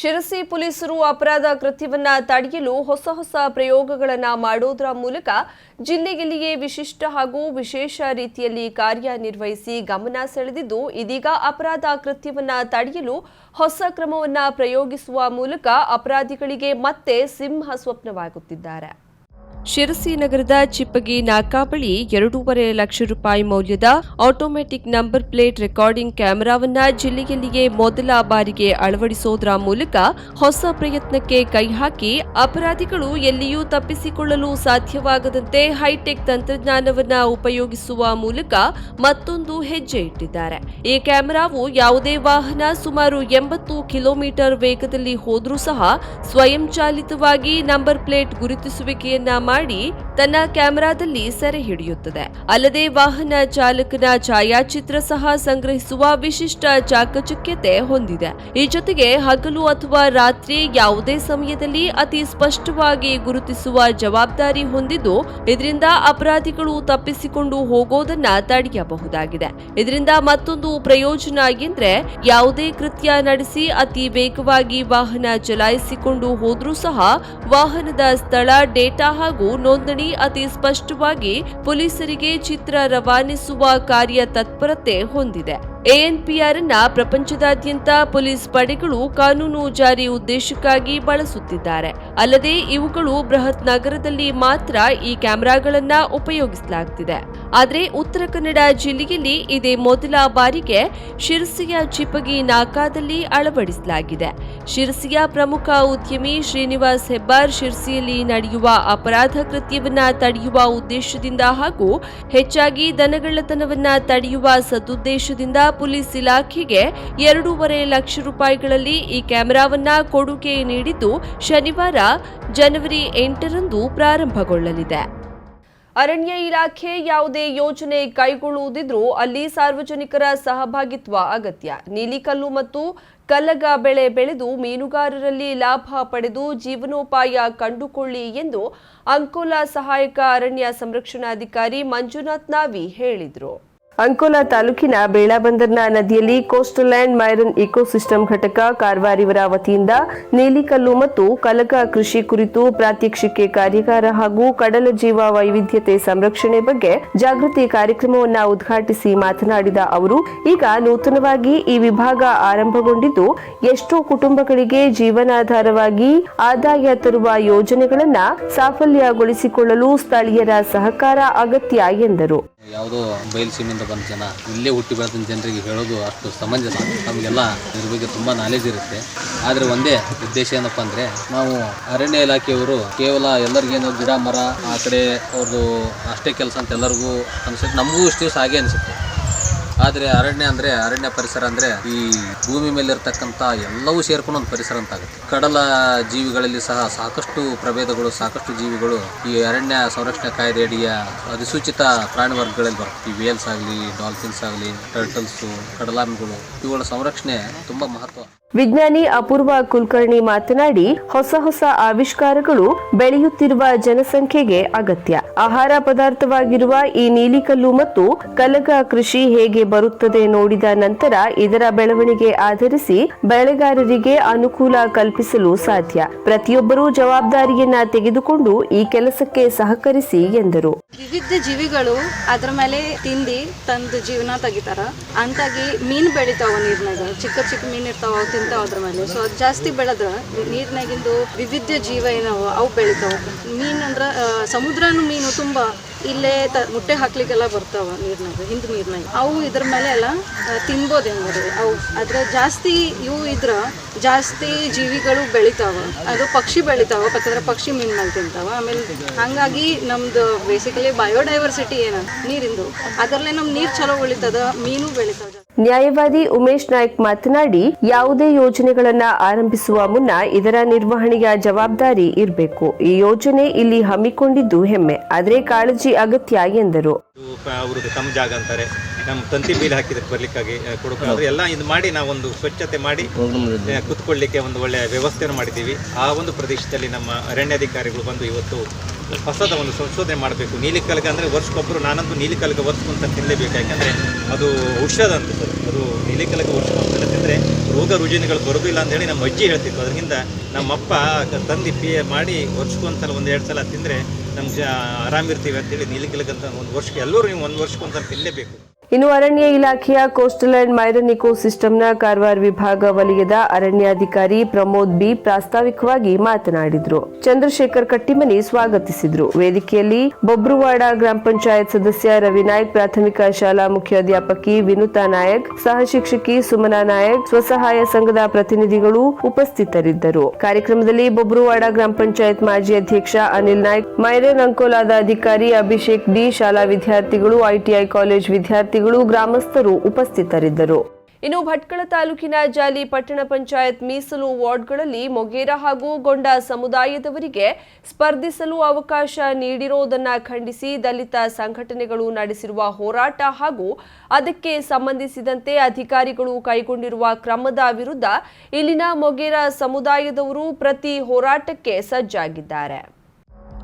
ಶಿರಸಿ ಪೊಲೀಸರು ಅಪರಾಧ ಕೃತ್ಯವನ್ನ ತಡೆಯಲು ಹೊಸ ಹೊಸ ಪ್ರಯೋಗಗಳನ್ನು ಮಾಡೋದರ ಮೂಲಕ ಜಿಲ್ಲೆಯಲ್ಲಿಯೇ ವಿಶಿಷ್ಟ ಹಾಗೂ ವಿಶೇಷ ರೀತಿಯಲ್ಲಿ ಕಾರ್ಯನಿರ್ವಹಿಸಿ ಗಮನ ಸೆಳೆದಿದ್ದು, ಇದೀಗ ಅಪರಾಧ ಕೃತ್ಯವನ್ನ ತಡೆಯಲು ಹೊಸ ಕ್ರಮವನ್ನ ಪ್ರಯೋಗಿಸುವ ಮೂಲಕ ಅಪರಾಧಿಗಳಿಗೆ ಮತ್ತೆ ಸಿಂಹ ಸ್ವಪ್ನವಾಗುತ್ತಿದ್ದಾರೆ. ಶಿರಸಿ ನಗರದ ಚಿಪ್ಪಗಿ ನಾಕಾ ಬಳಿ ಎರಡೂವರೆ ಲಕ್ಷ ರೂಪಾಯಿ ಮೌಲ್ಯದ ಆಟೋಮ್ಯಾಟಿಕ್ ನಂಬರ್ ಪ್ಲೇಟ್ ರೆಕಾರ್ಡಿಂಗ್ ಕ್ಯಾಮೆರಾವನ್ನ ಜಿಲ್ಲೆಯಲ್ಲಿಯೇ ಮೊದಲ ಬಾರಿಗೆ ಅಳವಡಿಸೋದರ ಮೂಲಕ ಹೊಸ ಪ್ರಯತ್ನಕ್ಕೆ ಕೈ ಹಾಕಿ ಅಪರಾಧಿಗಳು ಎಲ್ಲಿಯೂ ತಪ್ಪಿಸಿಕೊಳ್ಳಲು ಸಾಧ್ಯವಾಗದಂತೆ ಹೈಟೆಕ್ ತಂತ್ರಜ್ಞಾನವನ್ನ ಉಪಯೋಗಿಸುವ ಮೂಲಕ ಮತ್ತೊಂದು ಹೆಜ್ಜೆ ಇಟ್ಟಿದ್ದಾರೆ. ಈ ಕ್ಯಾಮೆರಾವು ಯಾವುದೇ ವಾಹನ ಸುಮಾರು ಎಂಬತ್ತು ಕಿಲೋಮೀಟರ್ ವೇಗದಲ್ಲಿ ಹೋದರೂ ಸಹ ಸ್ವಯಂಚಾಲಿತವಾಗಿ ನಂಬರ್ ಪ್ಲೇಟ್ ಗುರುತಿಸುವಿಕೆಯನ್ನ ಮಾಡಿ ತನ್ನ ಕ್ಯಾಮೆರಾದಲ್ಲಿ ಸೆರೆ ಹಿಡಿಯುತ್ತದೆ. ಅಲ್ಲದೆ ವಾಹನ ಚಾಲಕನ ಛಾಯಾಚಿತ್ರ ಸಹ ಸಂಗ್ರಹಿಸುವ ವಿಶಿಷ್ಟ ಚಾಕಚಕ್ಯತೆ ಹೊಂದಿದೆ. ಈ ಜೊತೆಗೆ ಹಗಲು ಅಥವಾ ರಾತ್ರಿ ಯಾವುದೇ ಸಮಯದಲ್ಲಿ ಅತಿ ಸ್ಪಷ್ಟವಾಗಿ ಗುರುತಿಸುವ ಜವಾಬ್ದಾರಿ ಹೊಂದಿದ್ದು, ಇದರಿಂದ ಅಪರಾಧಿಗಳು ತಪ್ಪಿಸಿಕೊಂಡು ಹೋಗೋದನ್ನ ತಡೆಯಬಹುದಾಗಿದೆ. ಇದರಿಂದ ಮತ್ತೊಂದು ಪ್ರಯೋಜನ ಎಂದ್ರೆ, ಯಾವುದೇ ಕೃತ್ಯ ನಡೆಸಿ ಅತಿ ವೇಗವಾಗಿ ವಾಹನ ಚಲಾಯಿಸಿಕೊಂಡು ಹೋದ್ರೂ ಸಹ ವಾಹನದ ಸ್ಥಳ, ಡೇಟಾ ಹಾಗೂ ನೋಂದಣಿ ಅತಿ ಸ್ಪಷ್ಟವಾಗಿ ಪೊಲೀಸರಿಗೆ ಚಿತ್ರ ರವಾನಿಸುವ ಕಾರ್ಯ ತತ್ಪರತೆ ಹೊಂದಿದೆ. ಎಎನ್ಪಿಆರ್ ಅನ್ನ ಪ್ರಪಂಚದಾದ್ಯಂತ ಪೊಲೀಸ್ ಪಡೆಗಳು ಕಾನೂನು ಜಾರಿ ಉದ್ದೇಶಕ್ಕಾಗಿ ಬಳಸುತ್ತಿದ್ದಾರೆ. ಅಲ್ಲದೆ ಇವುಗಳು ಬೃಹತ್ ನಗರದಲ್ಲಿ ಮಾತ್ರ ಈ ಕ್ಯಾಮೆರಾಗಳನ್ನ ಉಪಯೋಗಿಸಲಾಗುತ್ತಿದೆ ಆದರೆ ಉತ್ತರ ಕನ್ನಡ ಜಿಲ್ಲೆಯಲ್ಲಿ ಇದೇ ಮೊದಲ ಬಾರಿಗೆ ಶಿರಸಿಯ ಚಿಪಗಿ ನಾಕಾದಲ್ಲಿ ಅಳವಡಿಸಲಾಗಿದೆ. ಶಿರಸಿಯ ಪ್ರಮುಖ ಉದ್ಯಮಿ ಶ್ರೀನಿವಾಸ್ ಹೆಬ್ಬಾರ್ ಶಿರಸಿಯಲ್ಲಿ ನಡೆಯುವ ಅಪರಾಧ ಕೃತ್ಯವನ್ನ ತಡೆಯುವ ಉದ್ದೇಶದಿಂದ ಹಾಗೂ ಹೆಚ್ಚಾಗಿ ದನಗಳ್ಳತನವನ್ನ ತಡೆಯುವ ಸದುದ್ದೇಶದಿಂದ ಪೊಲೀಸ್ ಇಲಾಖೆಗೆ ಎರಡೂವರೆ ಲಕ್ಷ ರೂಪಾಯಿಗಳಲ್ಲಿ ಈ ಕ್ಯಾಮೆರಾವನ್ನ ಕೊಡುಗೆ ನೀಡಿದ್ದು ಶನಿವಾರ, ಜನವರಿ ಎಂಟರಂದು ಪ್ರಾರಂಭಗೊಳ್ಳಲಿದೆ. ಅರಣ್ಯ ಇಲಾಖೆ ಯಾವುದೇ ಯೋಜನೆ ಕೈಗೊಳ್ಳುವುದಿದ್ರೂ ಅಲ್ಲಿ ಸಾರ್ವಜನಿಕರ ಸಹಭಾಗಿತ್ವ ಅಗತ್ಯ. ನೀಲಿಕಲ್ಲು ಮತ್ತು ಕಲ್ಲಗ ಬೆಳೆ ಬೆಳೆದು ಮೀನುಗಾರರಲ್ಲಿ ಲಾಭ ಪಡೆದು ಜೀವನೋಪಾಯ ಕಂಡುಕೊಳ್ಳಿ ಎಂದು ಅಂಕೋಲಾ ಸಹಾಯಕ ಅರಣ್ಯ ಸಂರಕ್ಷಣಾಧಿಕಾರಿ ಮಂಜುನಾಥ್ ನಾವಿ ಹೇಳಿದರು. ಅಂಕೋಲಾ ತಾಲೂಕಿನ ಬೇಳಾಬಂದರ್ನ ನದಿಯಲ್ಲಿ ಕೋಸ್ಟಲ್ ಲ್ಯಾಂಡ್ ಮೈರನ್ ಇಕೋಸಿಸ್ಟಮ್ ಘಟಕ ಕಾರವಾರಿವರ ವತಿಯಿಂದ ನೀಲಿಕಲ್ಲು ಮತ್ತು ಕಲಕ ಕೃಷಿ ಕುರಿತು ಪ್ರಾತ್ಯಕ್ಷಿಕೆ ಕಾರ್ಯಾಗಾರ ಹಾಗೂ ಕಡಲ ಜೀವ ವೈವಿಧ್ಯತೆ ಸಂರಕ್ಷಣೆ ಬಗ್ಗೆ ಜಾಗೃತಿ ಕಾರ್ಯಕ್ರಮವನ್ನು ಉದ್ಘಾಟಿಸಿ ಮಾತನಾಡಿದ ಅವರು, ಈಗ ನೂತನವಾಗಿ ಈ ವಿಭಾಗ ಆರಂಭಗೊಂಡಿದ್ದು, ಎಷ್ಟೋ ಕುಟುಂಬಗಳಿಗೆ ಜೀವನಾಧಾರವಾಗಿ ಆದಾಯ ತರುವ ಯೋಜನೆಗಳನ್ನು ಸಾಫಲ್ಯಗೊಳಿಸಿಕೊಳ್ಳಲು ಸ್ಥಳೀಯರ ಸಹಕಾರ ಅಗತ್ಯ ಎಂದರು. ಯಾವುದೋ ಬಯಲುಸೀಮೆಯಿಂದ ಬಂದ ಜನ, ಇಲ್ಲೇ ಹುಟ್ಟಿ ಬೆಳೆದ ಜನರಿಗೆ ಹೇಳೋದು ಅಷ್ಟು ಸಮಂಜಸ. ನಮಗೆಲ್ಲ ಇದ್ರ ಬಗ್ಗೆ ತುಂಬ ನಾಲೆಜ್ ಇರುತ್ತೆ. ಆದರೆ ಒಂದೇ ಉದ್ದೇಶ ಏನಪ್ಪ ಅಂದರೆ, ನಾವು ಅರಣ್ಯ ಇಲಾಖೆಯವರು ಕೇವಲ ಎಲ್ಲರಿಗೇನು ಗಿಡ, ಮರ, ಆ ಕಡೆ ಅವ್ರದ್ದು ಅಷ್ಟೇ ಕೆಲಸ ಅಂತ ಎಲ್ಲರಿಗೂ ಅನಿಸುತ್ತೆ. ನಮಗೂ ಇಷ್ಟು ದಿವಸ ಹಾಗೆ ಅನಿಸುತ್ತೆ. ಆದರೆ ಅರಣ್ಯ ಅಂದರೆ ಅರಣ್ಯ ಪರಿಸರ ಅಂದರೆ ಈ ಭೂಮಿ ಮೇಲೆ ಎಲ್ಲವೂ ಸೇರ್ಕೊಂಡು ಒಂದು ಪರಿಸರ ಅಂತ ಆಗುತ್ತೆ. ಕಡಲ ಜೀವಿಗಳಲ್ಲಿ ಸಹ ಸಾಕಷ್ಟು ಪ್ರಭೇದಗಳು, ಸಾಕಷ್ಟು ಜೀವಿಗಳು ಈ ಅರಣ್ಯ ಸಂರಕ್ಷಣಾ ಕಾಯ್ದೆ ಅಡಿಯ ಅಧಿಸೂಚಿತ ಪ್ರಾಣಿ ವರ್ಗಗಳಲ್ಲಿ ಬರುತ್ತೆ. ಈ ವೇಲ್ಸ್ ಆಗಲಿ ಡಾಲ್ಫಿನ್ಸ್ ಆಗಲಿ ಟರ್ಟಲ್ಸು ಕಡಲಾಮಿಗಳು, ಇವುಗಳ ಸಂರಕ್ಷಣೆ ತುಂಬ ಮಹತ್ವ. ವಿಜ್ಞಾನಿ ಅಪೂರ್ವ ಕುಲಕರ್ಣಿ ಮಾತನಾಡಿ ಹೊಸ ಹೊಸ ಆವಿಷ್ಕಾರಗಳು ಬೆಳೆಯುತ್ತಿರುವ ಜನಸಂಖ್ಯೆಗೆ ಅಗತ್ಯ. ಆಹಾರ ಪದಾರ್ಥವಾಗಿರುವ ಈ ನೀಲಿಕಲ್ಲು ಮತ್ತು ಕಲಗ ಕೃಷಿ ಹೇಗೆ ಬರುತ್ತದೆ ನೋಡಿದ ನಂತರ ಇದರ ಬೆಳವಣಿಗೆ ಆಧರಿಸಿ ಬೆಳೆಗಾರರಿಗೆ ಅನುಕೂಲ ಕಲ್ಪಿಸಲು ಸಾಧ್ಯ. ಪ್ರತಿಯೊಬ್ಬರೂ ಜವಾಬ್ದಾರಿಯನ್ನ ತೆಗೆದುಕೊಂಡು ಈ ಕೆಲಸಕ್ಕೆ ಸಹಕರಿಸಿ ಎಂದರು. ವಿವಿಧ ಜೀವಿಗಳು ಅದರ ಮೇಲೆ ತಿಂದು ತಂದು ಜೀವನ ತೆಗಿತಾರ. ಅಂತಾಗಿ ಮೀನು ಬೆಳಿತಾವ ನೀರ್ನಾಗ. ಚಿಕ್ಕ ಚಿಕ್ಕ ಮೀನು ಇರ್ತಾವ ತಿಂತಾವ ಅದ್ರ ಮೇಲೆ. ಸೊ ಅದು ಜಾಸ್ತಿ ಬೆಳೆದ್ರ ನೀರ್ನಾಗಿಂದು ವಿವಿಧ ಜೀವ ಏನವ ಅವು ಬೆಳಿತಾವ. ಮೀನು ಅಂದ್ರ ಸಮುದ್ರನು ಮೀನು ತುಂಬಾ ಇಲ್ಲೇ ತ, ಮುಟ್ಟೆ ಹಾಕ್ಲಿಕ್ಕೆಲ್ಲ ಬರ್ತಾವ ನೀರ್ನಾಗ, ಹಿಂದ್ ನೀರ್ನಾಗ. ಅವು ಇದ್ರ ಮೇಲೆ ಎಲ್ಲ ತಿನ್ಬೋದು ಹೆಂಗದು. ಅವು, ಅದ್ರ ಜಾಸ್ತಿ ಇವು ಇದ್ರ ಜಾಸ್ತಿ ಜೀವಿಗಳು ಬೆಳಿತಾವ. ಅದು ಪಕ್ಷಿ ಬೆಳಿತಾವ, ಯಾಕಂದ್ರೆ ಪಕ್ಷಿ ಮೀನ್ ಮೇಲೆ ತಿಂತಾವ. ಆಮೇಲೆ ಹಂಗಾಗಿ ನಮ್ದು ಬೇಸಿಕಲಿ ಬಯೋಡೈವರ್ಸಿಟಿ ಏನ, ನೀರಿಂದು. ಅದರಲ್ಲೇ ನಮ್ ನೀರ್ ಚಲೋ ಉಳಿತದ, ಮೀನು ಬೆಳಿತಾವ ನ್ಯಾಯವಾದಿ ಉಮೇಶ್ ನಾಯ್ಕ್ ಮಾತನಾಡಿ ಯಾವುದೇ ಯೋಜನೆಗಳನ್ನ ಆರಂಭಿಸುವ ಮುನ್ನ ಇದರ ನಿರ್ವಹಣೆಯ ಜವಾಬ್ದಾರಿ ಇರಬೇಕು. ಈ ಯೋಜನೆ ಇಲ್ಲಿ ಹಮ್ಮಿಕೊಂಡಿದ್ದು ಹೆಮ್ಮೆ. ಆದರೆ ಕಾಳಜಿ ಅಗತ್ಯ ಎಂದರು. ತಮ್ಮ ಜಾಗ ನಮ್ಮ ತಂತಿ ಬೀಲ್ ಹಾಕಿದಕ್ಕೆ ಬರ್ಲಿಕ್ಕಾಗಿ ಆ, ಕೊಡಕ್ಕೆ ಎಲ್ಲ ಇದು ಮಾಡಿ ನಾವೊಂದು ಸ್ವಚ್ಛತೆ ಮಾಡಿ ಕುತ್ಕೊಳ್ಳಿಕ್ಕೆ ಒಂದು ಒಳ್ಳೆಯ ವ್ಯವಸ್ಥೆಯನ್ನು ಮಾಡಿದ್ದೀವಿ. ಆ ಒಂದು ಪ್ರದೇಶದಲ್ಲಿ ನಮ್ಮ ಅರಣ್ಯಾಧಿಕಾರಿಗಳು ಬಂದು ಇವತ್ತು ಹೊಸದ ಒಂದು ಸಂಶೋಧನೆ ಮಾಡಬೇಕು. ನೀಲಿ ಕಲಗ ಅಂದರೆ ವರ್ಷಕ್ಕೊಬ್ಬರು ನಾನಂತೂ ನೀಲಿ ಕಲಗ ವರ್ಷಕ್ಕೊಂತ ತಿನ್ನಲೇಬೇಕು ಯಾಕೆಂದರೆ ಅದು ಔಷಧ ಅಂತ ಸರ್. ಅದು ನೀಲಿ ಕಲಗ ವರ್ಷಕ್ಕೊಂದ್ಸಲ ತಿಂದರೆ ರೋಗ ರುಜಿನಗಳು ಬರೋದಿಲ್ಲ ಅಂತ ಹೇಳಿ ನಮ್ಮ ಅಜ್ಜಿ ಹೇಳ್ತಿತ್ತು. ಅದರಿಂದ ನಮ್ಮಪ್ಪ ತಂದು ಪಿ ಮಾಡಿ ವರ್ಷಕ್ಕೊಂದ್ಸಲ ಒಂದು ಎರಡು ಸಲ ತಿಂದರೆ ನಮ್ಗೆ ಆರಾಮಿರ್ತೀವಿ ಅಂತೇಳಿ ನೀಲಿ ಕಲಗ ಅಂತ ಒಂದು ವರ್ಷಕ್ಕೆ ಎಲ್ಲರೂ ನೀವು ಒಂದು ವರ್ಷಕ್ಕೊಂದ್ಸಲ ತಿನ್ನಲೇಬೇಕು ಇನ್ನು ಅರಣ್ಯ ಇಲಾಖೆಯ ಕೋಸ್ಟಲ್ ಅಂಡ್ ಮೈರನ್ ಇಕೋ ಸಿಸ್ಟಮ್ನ ಕಾರವಾರ ವಿಭಾಗ ವಲಯದ ಅರಣ್ಯಾಧಿಕಾರಿ ಪ್ರಮೋದ್ ಬಿ ಪ್ರಾಸ್ತಾವಿಕವಾಗಿ ಮಾತನಾಡಿದರು. ಚಂದ್ರಶೇಖರ್ ಕಟ್ಟಿಮನಿ ಸ್ವಾಗತಿಸಿದರು. ವೇದಿಕೆಯಲ್ಲಿ ಬೊಬ್ರುವಾಡ ಗ್ರಾಮ ಪಂಚಾಯತ್ ಸದಸ್ಯ ರವಿನಾಯ್ಕ್ ಪ್ರಾಥಮಿಕ ಶಾಲಾ ಮುಖ್ಯಾಧ್ಯಾಪಕಿ ವಿನುತಾ ನಾಯಕ್ ಸಹ ಶಿಕ್ಷಕಿ ಸುಮನಾ ನಾಯಕ್, ಸ್ವಸಹಾಯ ಸಂಘದ ಪ್ರತಿನಿಧಿಗಳು ಉಪಸ್ಥಿತರಿದ್ದರು. ಕಾರ್ಯಕ್ರಮದಲ್ಲಿ ಬೊಬ್ರುವಾಡ ಗ್ರಾಮ ಪಂಚಾಯತ್ ಮಾಜಿ ಅಧ್ಯಕ್ಷ ಅನಿಲ್ ನಾಯ್ಕ್, ಮೈರನ್ ಅಂಕೋಲಾದ ಅಧಿಕಾರಿ ಅಭಿಷೇಕ್ ಡಿ, ಶಾಲಾ ವಿದ್ಯಾರ್ಥಿಗಳು, ಐಟಿಐ ಕಾಲೇಜ್ ವಿದ್ಯಾರ್ಥಿಗಳು ಗ್ರಾಮಸ್ಥರು ಉಪಸ್ಥಿತರಿದ್ದರು. ಇನ್ನು ಭಟ್ಕಳ ತಾಲೂಕಿನ ಜಾಲಿ ಪಟ್ಟಣ ಪಂಚಾಯತ್ ಮೀಸಲು ವಾರ್ಡ್ಗಳಲ್ಲಿ ಮೊಗೇರ ಹಾಗೂ ಗೊಂಡ ಸಮುದಾಯದವರಿಗೆ ಸ್ಪರ್ಧಿಸಲು ಅವಕಾಶ ನೀಡಿರೋದನ್ನ ಖಂಡಿಸಿ ದಲಿತ ಸಂಘಟನೆಗಳು ನಡೆಸಿರುವ ಹೋರಾಟ ಹಾಗೂ ಅದಕ್ಕೆ ಸಂಬಂಧಿಸಿದಂತೆ ಅಧಿಕಾರಿಗಳು ಕೈಗೊಂಡಿರುವ ಕ್ರಮದ ವಿರುದ್ಧ ಇಲ್ಲಿನ ಮೊಗೇರ ಸಮುದಾಯದವರು ಪ್ರತಿ ಹೋರಾಟಕ್ಕೆ ಸಜ್ಜಾಗಿದ್ದಾರೆ.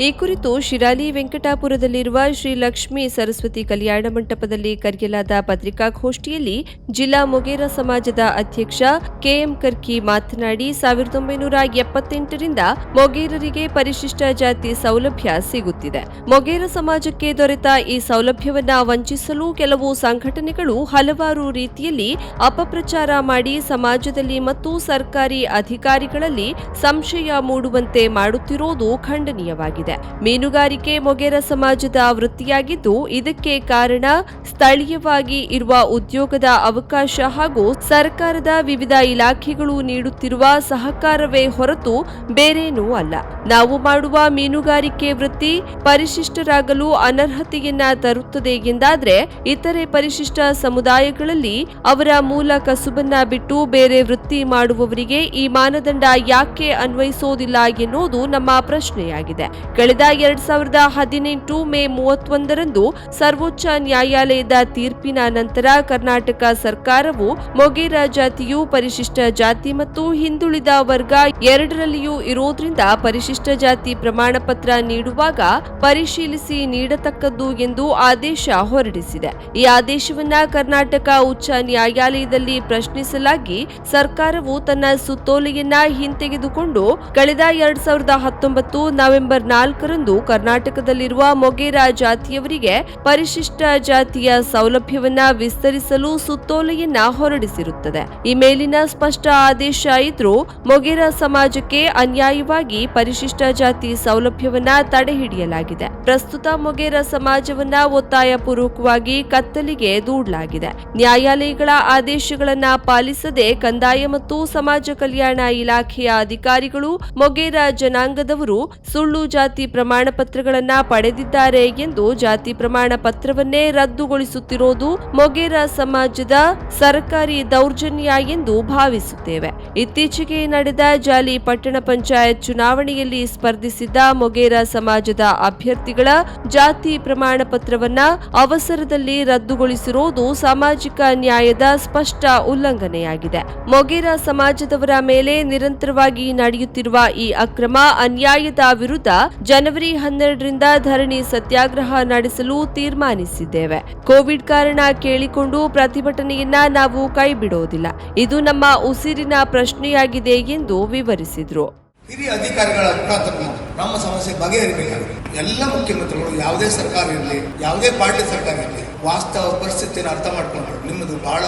ಈ ಕುರಿತು ಶಿರಾಲಿ ವೆಂಕಟಾಪುರದಲ್ಲಿರುವ ಶ್ರೀ ಲಕ್ಷ್ಮೀ ಸರಸ್ವತಿ ಕಲ್ಯಾಣ ಮಂಟಪದಲ್ಲಿ ಕರೆಯಲಾದ ಪತ್ರಿಕಾಗೋಷ್ಠಿಯಲ್ಲಿ ಜಿಲ್ಲಾ ಮೊಗೇರ ಸಮಾಜದ ಅಧ್ಯಕ್ಷ ಕೆಎಂ ಕರ್ಕಿ ಮಾತನಾಡಿ, ಸಾವಿರದ ಒಂಬೈನೂರ ಎಪ್ಪತ್ತೆಂಟರಿಂದ ಮೊಗೇರರಿಗೆ ಪರಿಶಿಷ್ಟ ಜಾತಿ ಸೌಲಭ್ಯ ಸಿಗುತ್ತಿದೆ. ಮೊಗೇರ ಸಮಾಜಕ್ಕೆ ದೊರೆತ ಈ ಸೌಲಭ್ಯವನ್ನ ವಂಚಿಸಲು ಕೆಲವು ಸಂಘಟನೆಗಳು ಹಲವಾರು ರೀತಿಯಲ್ಲಿ ಅಪಪ್ರಚಾರ ಮಾಡಿ ಸಮಾಜದಲ್ಲಿ ಮತ್ತು ಸರ್ಕಾರಿ ಅಧಿಕಾರಿಗಳಲ್ಲಿ ಸಂಶಯ ಮೂಡುವಂತೆ ಮಾಡುತ್ತಿರುವುದು ಖಂಡನೀಯವಾಗಿದೆ. ಮೀನುಗಾರಿಕೆ ಮೊಗೇರ ಸಮಾಜದ ವೃತ್ತಿಯಾಗಿದ್ದು, ಇದಕ್ಕೆ ಕಾರಣ ಸ್ಥಳೀಯವಾಗಿ ಇರುವ ಉದ್ಯೋಗದ ಅವಕಾಶ ಹಾಗೂ ಸರ್ಕಾರದ ವಿವಿಧ ಇಲಾಖೆಗಳು ನೀಡುತ್ತಿರುವ ಸಹಕಾರವೇ ಹೊರತು ಬೇರೇನೂ ಅಲ್ಲ. ನಾವು ಮಾಡುವ ಮೀನುಗಾರಿಕೆ ವೃತ್ತಿ ಪರಿಶಿಷ್ಟರಾಗಲು ಅನರ್ಹತೆಯನ್ನ ತರುತ್ತದೆ ಎಂದಾದ್ರೆ, ಇತರೆ ಪರಿಶಿಷ್ಟ ಸಮುದಾಯಗಳಲ್ಲಿ ಅವರ ಮೂಲ ಕಸುಬನ್ನ ಬಿಟ್ಟು ಬೇರೆ ವೃತ್ತಿ ಮಾಡುವವರಿಗೆ ಈ ಮಾನದಂಡ ಯಾಕೆ ಅನ್ವಯಿಸೋದಿಲ್ಲ ಎನ್ನುವುದು ನಮ್ಮ ಪ್ರಶ್ನೆಯಾಗಿದೆ. ಕಳೆದ ಎರಡ್ ಸಾವಿರದ ಹದಿನೆಂಟು ಮೇ ಮೂವತ್ತೊಂದರಂದು ಸರ್ವೋಚ್ಚ ನ್ಯಾಯಾಲಯದ ತೀರ್ಪಿನ ನಂತರ ಕರ್ನಾಟಕ ಸರ್ಕಾರವು ಮೊಗೇರ ಜಾತಿಯು ಪರಿಶಿಷ್ಟ ಜಾತಿ ಮತ್ತು ಹಿಂದುಳಿದ ವರ್ಗ ಎರಡರಲ್ಲಿಯೂ ಇರೋದ್ರಿಂದ ಪರಿಶಿಷ್ಟ ಜಾತಿ ಪ್ರಮಾಣ ಪತ್ರ ನೀಡುವಾಗ ಪರಿಶೀಲಿಸಿ ನೀಡತಕ್ಕದ್ದು ಎಂದು ಆದೇಶ ಹೊರಡಿಸಿದೆ. ಈ ಆದೇಶವನ್ನ ಕರ್ನಾಟಕ ಉಚ್ಚ ನ್ಯಾಯಾಲಯದಲ್ಲಿ ಪ್ರಶ್ನಿಸಲಾಗಿ ಸರ್ಕಾರವು ತನ್ನ ಸುತ್ತೋಲೆಯನ್ನ ಹಿಂತೆಗೆದುಕೊಂಡು ಕಳೆದ ಎರಡ್ ಸಾವಿರದ ಹತ್ತೊಂಬತ್ತು ನವೆಂಬರ್ ನಾಲ್ಕರಂದು ಕರ್ನಾಟಕದಲ್ಲಿರುವ ಮೊಗೇರ ಜಾತಿಯವರಿಗೆ ಪರಿಶಿಷ್ಟ ಜಾತಿಯ ಸೌಲಭ್ಯವನ್ನ ವಿಸ್ತರಿಸಲು ಸುತ್ತೋಲೆಯನ್ನ ಹೊರಡಿಸಿರುತ್ತದೆ. ಈ ಮೇಲಿನ ಸ್ಪಷ್ಟ ಆದೇಶ ಇದ್ರೂ ಮೊಗೇರ ಸಮಾಜಕ್ಕೆ ಅನ್ಯಾಯವಾಗಿ ಪರಿಶಿಷ್ಟ ಜಾತಿ ಸೌಲಭ್ಯವನ್ನ ತಡೆಹಿಡಿಯಲಾಗಿದೆ ಪ್ರಸ್ತುತ ಮೊಗೇರ ಸಮಾಜವನ್ನ ಒತ್ತಾಯಪೂರ್ವಕವಾಗಿ ಕತ್ತಲಿಗೆ ದೂಡಲಾಗಿದೆ. ನ್ಯಾಯಾಲಯಗಳ ಆದೇಶಗಳನ್ನ ಪಾಲಿಸದೆ ಕಂದಾಯ ಮತ್ತು ಸಮಾಜ ಕಲ್ಯಾಣ ಇಲಾಖೆಯ ಅಧಿಕಾರಿಗಳು ಮೊಗೇರ ಜನಾಂಗದವರು ಸುಳ್ಳು ಜಾತಿ ಪ್ರಮಾಣ ಪತ್ರಗಳನ್ನ ಪಡೆದಿದ್ದಾರೆ ಎಂದು ಜಾತಿ ಪ್ರಮಾಣ ಪತ್ರವನ್ನೇ ರದ್ದುಗೊಳಿಸುತ್ತಿರುವುದು ಮೊಗೇರ ಸಮಾಜದ ಸರ್ಕಾರಿ ದೌರ್ಜನ್ಯ ಎಂದು ಭಾವಿಸುತ್ತೇವೆ. ಇತ್ತೀಚೆಗೆ ನಡೆದ ಜಾಲಿ ಪಟ್ಟಣ ಪಂಚಾಯತ್ ಚುನಾವಣೆಯಲ್ಲಿ ಸ್ಪರ್ಧಿಸಿದ್ದ ಮೊಗೇರ ಸಮಾಜದ ಅಭ್ಯರ್ಥಿಗಳ ಜಾತಿ ಪ್ರಮಾಣ ಪತ್ರವನ್ನ ಅವಸರದಲ್ಲಿ ರದ್ದುಗೊಳಿಸಿರುವುದು ಸಾಮಾಜಿಕ ನ್ಯಾಯದ ಸ್ಪಷ್ಟ ಉಲ್ಲಂಘನೆಯಾಗಿದೆ. ಮೊಗೇರ ಸಮಾಜದವರ ಮೇಲೆ ನಿರಂತರವಾಗಿ ನಡೆಯುತ್ತಿರುವ ಈ ಅಕ್ರಮ ಅನ್ಯಾಯದ ವಿರುದ್ಧ ಜನವರಿ ಹನ್ನೆರಡರಿಂದ ಧರಣಿ ಸತ್ಯಾಗ್ರಹ ನಡೆಸಲು ತೀರ್ಮಾನಿಸಿದ್ದೇವೆ. ಕೋವಿಡ್ ಕಾರಣ ಕೇಳಿಕೊಂಡು ಪ್ರತಿಭಟನೆಯನ್ನ ನಾವು ಕೈಬಿಡೋದಿಲ್ಲ. ಇದು ನಮ್ಮ ಉಸಿರಿನ ಪ್ರಶ್ನೆಯಾಗಿದೆ ಎಂದು ವಿವರಿಸಿದ್ರು. ಹಿರಿಯ ಅಧಿಕಾರಿಗಳ ಮುಖಾಂತರ ನಮ್ಮ ಸಮಸ್ಯೆ ಬಗೆಹರಿಬೇಕಾಗಿದೆ ಎಲ್ಲ ಮುಖ್ಯಮಂತ್ರಿಗಳು ಯಾವುದೇ ಸರ್ಕಾರ ಇರಲಿ, ಯಾವುದೇ ಪಾರ್ಟಿ ಸರ್ಕಾರ ಇರಲಿ, ವಾಸ್ತವ ಪರಿಸ್ಥಿತಿಯನ್ನು ಅರ್ಥ ಮಾಡ್ಕೊಂಡು ನಿಮ್ಮದು ಬಹಳ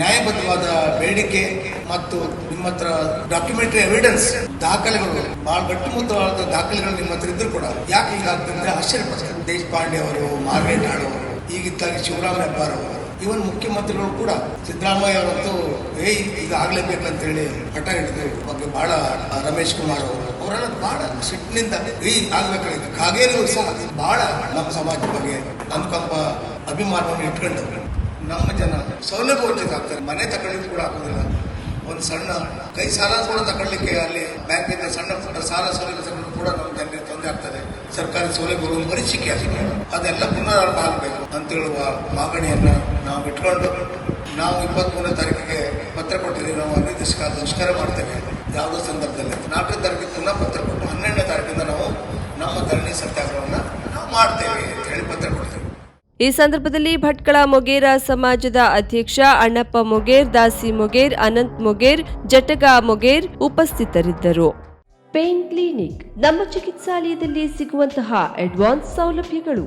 ನ್ಯಾಯಬದ್ಧವಾದ ಬೇಡಿಕೆ ಮತ್ತು ನಿಮ್ಮ ಹತ್ರ ಡಾಕ್ಯುಮೆಂಟರಿ ಎವಿಡೆನ್ಸ್ ದಾಖಲೆಗಳು, ಬಹಳ ಗಟ್ಟಿಮುತ್ತವಾದ ದಾಖಲೆಗಳು ನಿಮ್ಮ ಹತ್ರ ಇದ್ರು ಕೂಡ ಯಾಕೆ ಹೀಗಾಗ್ತಂದ್ರೆ ಆಶ್ಚರ್ಯಪಡಿಸ್ತಾರೆ. ದೇಶಪಾಂಡೆ ಅವರು ಮಾರ್ಗೇಟ್ ಅವರು, ಈಗಿದ್ದಾಗಿ ಶಿವರಾಮ್ ಹೆಬ್ಬಾರ್ ಅವರು. ಇವನ್ ಮುಖ್ಯಮಂತ್ರಿಗಳು ಕೂಡ ಸಿದ್ದರಾಮಯ್ಯ ಅವರಂತೂ ಏಯ್ ಈಗ ಆಗ್ಲೇಬೇಕಂತ ಹೇಳಿ ಹಠ ಹಿಡಿದು ಬಗ್ಗೆ ಬಹಳ ರಮೇಶ್ ಕುಮಾರ್ ಅವರು, ಅವರೆಲ್ಲ ಬಹಳ ಸಿಟ್ಟಿನಿಂದ ಏಯ್ ಆಗ್ಬೇಕಾಗಿತ್ತು ಕಾಗೇರಿಗೂ ಸಹ ಬಹಳ ನಮ್ಮ ಸಮಾಜದ ಬಗ್ಗೆ ಅನುಕಂಪ ಅಭಿಮಾನವನ್ನು ಇಟ್ಕೊಂಡು ನಮ್ಮ ಜನ ಸೌಲಭ್ಯ ವಂಚಿತ ಮನೆ ತಗೊಳ್ಳಿಕ್ಕೆ ಕೂಡ ಆಗೋದಿಲ್ಲ. ಒಂದು ಸಣ್ಣ ಕೈ ಸಾಲ ಕೂಡ ತಗೊಳ್ಳಿಕ್ಕೆ ಅಲ್ಲಿ ಬ್ಯಾಂಕಿಂದ ಸಣ್ಣ ಪುಟ್ಟ ಸಾಲ ಸೌಲಭ್ಯ ಕೂಡ ನಮ್ಮ ಜನರಿಗೆ ತೊಂದರೆ ಆಗ್ತದೆ. ಸರ್ಕಾರಿ ಸೌಲಭ್ಯಗಳು ಮರಿಸಿಕೆ ಅದೆಲ್ಲ ಪುನರಾರಂಭ ಆಗಬೇಕು ಅಂತ ಹೇಳುವ ಮಾಗಣಿಯನ್ನ ನಾವು ಇಟ್ಕೊಂಡು ನಾವು ಇಪ್ಪತ್ಮೂರನೇ ತಾರೀಕಿಗೆ ಪತ್ರ ಕೊಟ್ಟಿದ್ದೀವಿ. ನಾವು ಅನಿರ್ದಿಷ್ಟ ಸಂಸ್ಕಾರ ಮಾಡ್ತೇವೆ. ಯಾವುದೋ ಸಂದರ್ಭದಲ್ಲಿ. ನಾಲ್ಕನೇ ತಾರೀಕಿಗೆ ಪುನಃ ಪತ್ರ ಕೊಟ್ಟು ಹನ್ನೆರಡನೇ ತಾರೀಕಿಂದ ನಾವು ನಮ್ಮ ಧರಣಿ ಸತ್ಯಾಗ್ರಹವನ್ನು ಮಾಡ್ತೇವೆ ಅಂತ ಹೇಳಿ ಪತ್ರ ಕೊಡ್ತೇವೆ. ಈ ಸಂದರ್ಭದಲ್ಲಿ ಭಟ್ಕಳ ಮೊಗೇರ ಸಮಾಜದ ಅಧ್ಯಕ್ಷ ಅಣ್ಣಪ್ಪ ಮೊಗೇರ್ ದಾಸಿ ಮೊಗೇರ್ ಅನಂತ್ ಮೊಗೇರ್ ಜಟಗ ಮೊಗೇರ್ ಉಪಸ್ಥಿತರಿದ್ದರು. Pain clinic. ನಮ್ಮ ಚಿಕಿತ್ಸಾಲಯದಲ್ಲಿ ಸಿಗುವಂತಹ ಅಡ್ವಾನ್ಸ್ ಸೌಲಭ್ಯಗಳು.